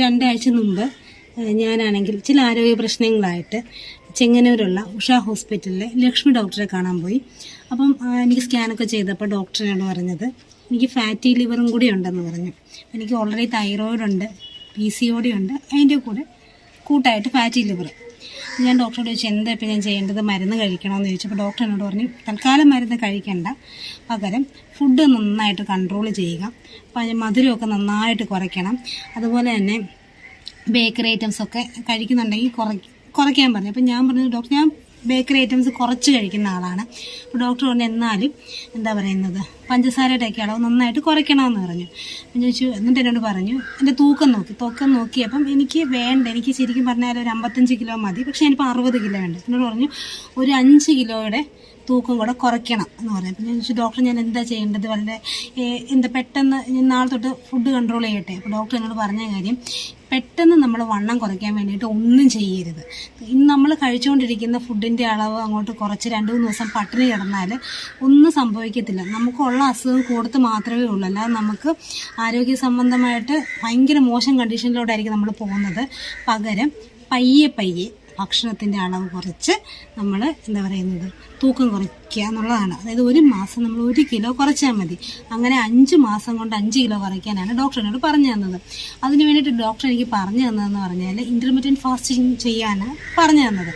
രണ്ടാഴ്ച മുമ്പ് ഞാനാണെങ്കിൽ ചില ആരോഗ്യ പ്രശ്നങ്ങളായിട്ട് ചെങ്ങന്നൂരുള്ള ഉഷ ഹോസ്പിറ്റലിലെ ലക്ഷ്മി ഡോക്ടറെ കാണാൻ പോയി. അപ്പം എനിക്ക് സ്കാനൊക്കെ ചെയ്തപ്പോൾ ഡോക്ടറിനോട് പറഞ്ഞത് എനിക്ക് ഫാറ്റി ലിവറും കൂടി ഉണ്ടെന്ന് പറഞ്ഞു. എനിക്ക് ഓൾറെഡി തൈറോയിഡ് ഉണ്ട് പി സി ഒ ഡി ഉണ്ട് അതിന്റെ കൂടെ കൂട്ടായിട്ട് ഫാറ്റി ലിവർ ഞാൻ ഡോക്ടറോട് ചോദിച്ചു എന്താ ഇപ്പം ഞാൻ ചെയ്യേണ്ടത്? മരുന്ന് കഴിക്കണമെന്ന് ചോദിച്ചപ്പോൾ ഡോക്ടർ എന്നോട് പറഞ്ഞു തൽക്കാലം മരുന്ന് കഴിക്കണ്ട. പകരം ഫുഡ് നന്നായിട്ട് കൺട്രോൾ ചെയ്യുക. മധുരമൊക്കെ നന്നായിട്ട് കുറയ്ക്കണം. അതുപോലെ തന്നെ ബേക്കറി ഐറ്റംസൊക്കെ കഴിക്കുന്നുണ്ടെങ്കിൽ കുറയ്ക്കും കുറയ്ക്കാൻ പറഞ്ഞു. അപ്പം ഞാൻ പറഞ്ഞു ഡോക്ടർ ഞാൻ ബേക്കറി ഐറ്റംസ് കുറച്ച് കഴിക്കുന്ന ആളാണ്. അപ്പോൾ ഡോക്ടർ പറഞ്ഞു എന്നാലും എന്താ പറയുന്നത്? പഞ്ചസാരയുടെ ഒക്കെ അളവ് നന്നായിട്ട് കുറയ്ക്കണമെന്ന് പറഞ്ഞു. അപ്പം ചോദിച്ചു എന്നിട്ട് എന്നോട് പറഞ്ഞു എന്റെ തൂക്കം നോക്കി തൂക്കം നോക്കിയപ്പം എനിക്ക് വേണ്ട എനിക്ക് ശരിക്കും പറഞ്ഞാൽ ഒരു അമ്പത്തഞ്ച് കിലോ മതി പക്ഷേ എനിക്ക് അറുപത് കിലോ വേണ്ട എന്നോട് പറഞ്ഞു ഒരു അഞ്ച് കിലോയുടെ തൂക്കം കൂടെ കുറയ്ക്കണം എന്ന് പറഞ്ഞു പിന്നെ ചോദിച്ചു ഡോക്ടർ ഞാൻ എന്താ ചെയ്യേണ്ടത്? വളരെ എന്താ പെട്ടെന്ന് ഞാൻ നാളെ തൊട്ട് ഫുഡ് കൺട്രോൾ ചെയ്യട്ടെ? അപ്പോൾ ഡോക്ടർ എന്നോട് പറഞ്ഞ കാര്യം പെട്ടെന്ന് നമ്മൾ വണ്ണം കുറയ്ക്കാൻ വേണ്ടിയിട്ട് ഒന്നും ചെയ്യരുത്. ഇന്ന് നമ്മൾ കഴിച്ചുകൊണ്ടിരിക്കുന്ന ഫുഡിന്റെ അളവ് അങ്ങോട്ട് കുറച്ച് രണ്ട് മൂന്ന് ദിവസം പട്ടിണി കിടന്നാൽ ഒന്നും സംഭവിക്കത്തില്ല. നമുക്കുള്ള അസുഖം കൊടുത്ത് മാത്രമേ ഉള്ളൂ. അല്ലാതെ നമുക്ക് ആരോഗ്യ സംബന്ധമായിട്ട് ഭയങ്കര മോശം കണ്ടീഷനിലൂടെ ആയിരിക്കും നമ്മൾ പോകുന്നത്. പകരം പയ്യെ പയ്യെ ഭക്ഷണത്തിന്റെ അളവ് കുറച്ച് നമ്മൾ എന്താ പറയുന്നത് തൂക്കം കുറയ്ക്കുക എന്നുള്ളതാണ്. അതായത് ഒരു മാസം നമ്മൾ ഒരു കിലോ കുറച്ചാൽ മതി. അങ്ങനെ അഞ്ച് മാസം കൊണ്ട് അഞ്ച് കിലോ കുറയ്ക്കാനാണ് ഡോക്ടറിനോട് പറഞ്ഞു തന്നത്. അതിന് വേണ്ടിയിട്ട് ഡോക്ടർ എനിക്ക് പറഞ്ഞു തന്നതെന്ന് പറഞ്ഞാൽ ഇന്റർമീഡിയറ്റ് ഫാസ്റ്റിംഗ് ചെയ്യാനാണ് പറഞ്ഞു തന്നത്.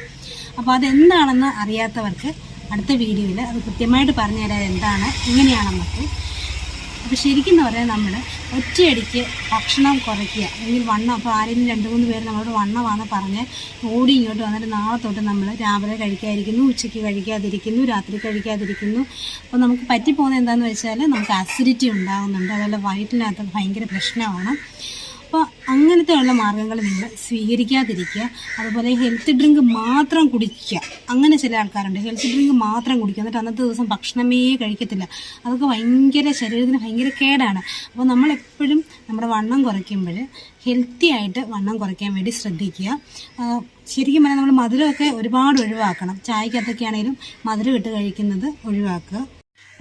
അപ്പോൾ അതെന്താണെന്ന് അറിയാത്തവർക്ക് അടുത്ത വീഡിയോയിൽ അത് കൃത്യമായിട്ട് പറഞ്ഞു തരാൻ എന്താണ് എങ്ങനെയാണെന്നൊക്കെ അപ്പോൾ ശരിക്കും പറഞ്ഞാൽ നമ്മൾ ഒറ്റയടിക്ക് ഭക്ഷണം കുറയ്ക്കുക. അല്ലെങ്കിൽ വണ്ണം അപ്പോൾ ആരെങ്കിലും രണ്ട് മൂന്ന് പേര് നമ്മളോട് വണ്ണമാണെന്ന് പറഞ്ഞ് ഓടി ഇങ്ങോട്ട് വന്നിട്ട് നാളെ തൊട്ട് നമ്മൾ രാവിലെ കഴിക്കാതിരിക്കുന്നു ഉച്ചയ്ക്ക് കഴിക്കാതിരിക്കുന്നു രാത്രി കഴിക്കാതിരിക്കുന്നു. അപ്പോൾ നമുക്ക് പറ്റിപ്പോകുന്നത് എന്താണെന്ന് വെച്ചാൽ നമുക്ക് അസിഡിറ്റി ഉണ്ടാകുന്നുണ്ട്. അതുപോലെ വയറ്റിനകത്ത് ഭയങ്കര പ്രശ്നമാണ്. അപ്പോൾ അങ്ങനത്തെ ഉള്ള മാർഗങ്ങൾ നിങ്ങൾ സ്വീകരിക്കാതിരിക്കുക. അതുപോലെ ഹെൽത്ത് ഡ്രിങ്ക് മാത്രം കുടിക്കുക. അങ്ങനെ ചില ആൾക്കാരുണ്ട്. ഹെൽത്ത് ഡ്രിങ്ക് മാത്രം കുടിക്കുക. എന്നിട്ട് അന്നത്തെ ദിവസം ഭക്ഷണമേ കഴിക്കത്തില്ല. അതൊക്കെ ഭയങ്കര ശരീരത്തിന് ഭയങ്കര കേടാണ്. അപ്പോൾ നമ്മളെപ്പോഴും നമ്മുടെ വണ്ണം കുറയ്ക്കുമ്പോൾ ഹെൽത്തി ആയിട്ട് വണ്ണം കുറയ്ക്കാൻ വേണ്ടി ശ്രദ്ധിക്കുക. ശരിക്കും പറഞ്ഞാൽ നമ്മൾ മധുരമൊക്കെ ഒരുപാട് ഒഴിവാക്കണം. ചായക്കകത്തൊക്കെ ആണെങ്കിലും മധുരം ഇട്ട് കഴിക്കുന്നത് ഒഴിവാക്കുക.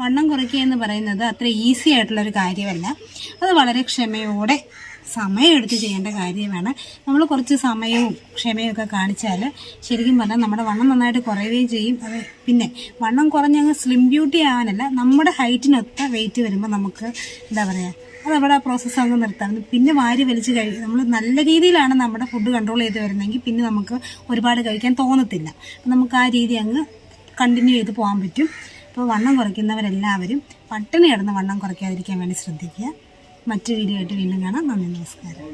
വണ്ണം കുറയ്ക്കുക എന്ന് പറയുന്നത് അത്ര ഈസി ആയിട്ടുള്ളൊരു കാര്യമല്ല. അത് വളരെ ക്ഷമയോടെ സമയമെടുത്ത് ചെയ്യേണ്ട കാര്യമാണ്. നമ്മൾ കുറച്ച് സമയവും ക്ഷമയും ഒക്കെ കാണിച്ചാൽ ശരിക്കും പറഞ്ഞാൽ നമ്മുടെ വണ്ണം നന്നായിട്ട് കുറയുകയും ചെയ്യും. അത് പിന്നെ വണ്ണം കുറഞ്ഞങ്ങ് സ്ലിം ബ്യൂട്ടി ആവാനല്ല നമ്മുടെ ഹൈറ്റിനൊത്ത വെയിറ്റ് വരുമ്പോൾ നമുക്ക് എന്താ പറയുക അത് അവിടെ ആ പ്രോസസ്സ് അങ്ങ് നിർത്താം. പിന്നെ വാരി വലിച്ച് കഴി നമ്മൾ നല്ല രീതിയിലാണ് നമ്മുടെ ഫുഡ് കൺട്രോൾ ചെയ്ത് വരുന്നതെങ്കിൽ പിന്നെ നമുക്ക് ഒരുപാട് കഴിക്കാൻ തോന്നത്തില്ല. അപ്പം നമുക്ക് ആ രീതി അങ്ങ് കണ്ടിന്യൂ ചെയ്ത് പോകാൻ പറ്റും. അപ്പോൾ വണ്ണം കുറയ്ക്കുന്നവരെല്ലാവരും പട്ടിണി കിടന്ന് വണ്ണം കുറയ്ക്കാതിരിക്കാൻ വേണ്ടി ശ്രദ്ധിക്കുക. മറ്റു വീഡിയോ ആയിട്ട് വീണ്ടും കാണാം. നന്ദി നമസ്കാരം.